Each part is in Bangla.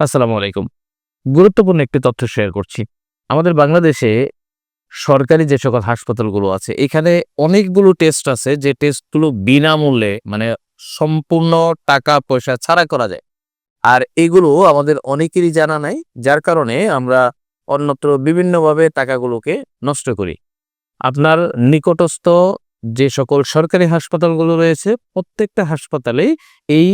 আসসালামু আলাইকুম। গুরুত্বপূর্ণ একটি তথ্য শেয়ার করছি। আমাদের বাংলাদেশে সরকারি যে সকল হাসপাতালগুলো আছে, এখানে অনেকগুলো টেস্ট আছে যে টেস্টগুলো বিনামূল্যে মানে সম্পূর্ণ টাকা পয়সা ছাড়া করা যায়। আর এগুলো আমাদের অনেকেরই জানা নাই, যার কারণে আমরা অন্যত্র বিভিন্নভাবে টাকাগুলোকে নষ্ট করি। আপনার নিকটস্থ যে সকল সরকারি হাসপাতালগুলো রয়েছে, প্রত্যেকটা হাসপাতালেই এই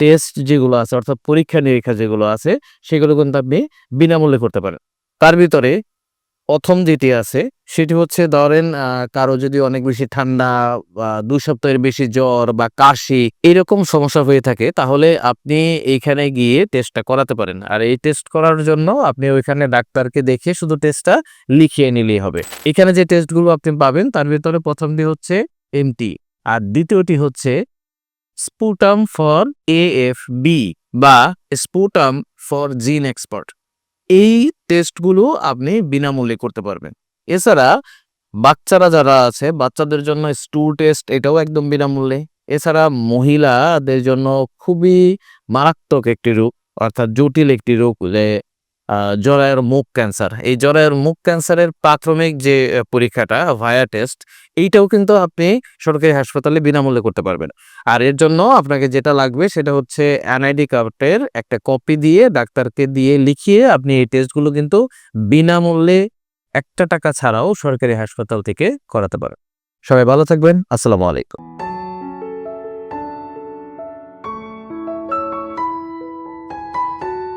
টেস্ট যেগুলো আছে, অর্থাৎ পরীক্ষা নিরীক্ষা যেগুলো আছে, সেগুলো কিন্তু আপনি বিনামূল্যে করতে পারেন। তার ভিতরে প্রথম যেটি আছে, সেটি হচ্ছে ধরেন কারও যদি অনেক বেশি ঠান্ডা বা দু সপ্তাহের বেশি জ্বর বা কাশি এরকম সমস্যা হয়ে থাকে, তাহলে আপনি এইখানে গিয়ে টেস্টটা করাতে পারেন। আর এই টেস্ট করার জন্য আপনি ওইখানে ডাক্তারকে দেখে শুধু টেস্টটা লিখিয়ে নিলেই হবে। এখানে যে টেস্টগুলো আপনি পাবেন, তার ভিতরে প্রথমটি হচ্ছে এমটি আর দ্বিতীয়টি হচ্ছে স্পুটাম ফর এএফবি বা স্পুটাম ফর জিন এক্সপার্ট। এই টেস্টগুলো আপনি বিনামূল্যে করতে পারবেন। এছাড়া বাচ্চারা যারা আছে, বাচ্চাদের জন্য স্টু টেস্ট এটাও একদম বিনামূল্যে। এছাড়া মহিলাদের জন্য খুবই মারাত্মক একটি রোগ অর্থাৎ জটিল একটি রোগ জরায়ুর মুখ ক্যান্সার এই জরায়ুর মুখ ক্যান্সারের প্রাথমিক যে পরীক্ষাটা ভায়া টেস্ট এইটাও কিন্তু আপনি সরকারি হাসপাতালে বিনামূল্যে করতে পারবেন। আর এর জন্য আপনাকে যেটা লাগবে সেটা হচ্ছে এনআইডি কার্ডের একটা কপি দিয়ে, ডাক্তারকে দিয়ে লিখিয়ে আপনি এই টেস্টগুলো কিন্তু বিনামূল্যে একটা টাকা ছাড়াও সরকারি হাসপাতাল থেকে করাতে পারেন সবাই ভালো থাকবেন। আসসালামু আলাইকুম।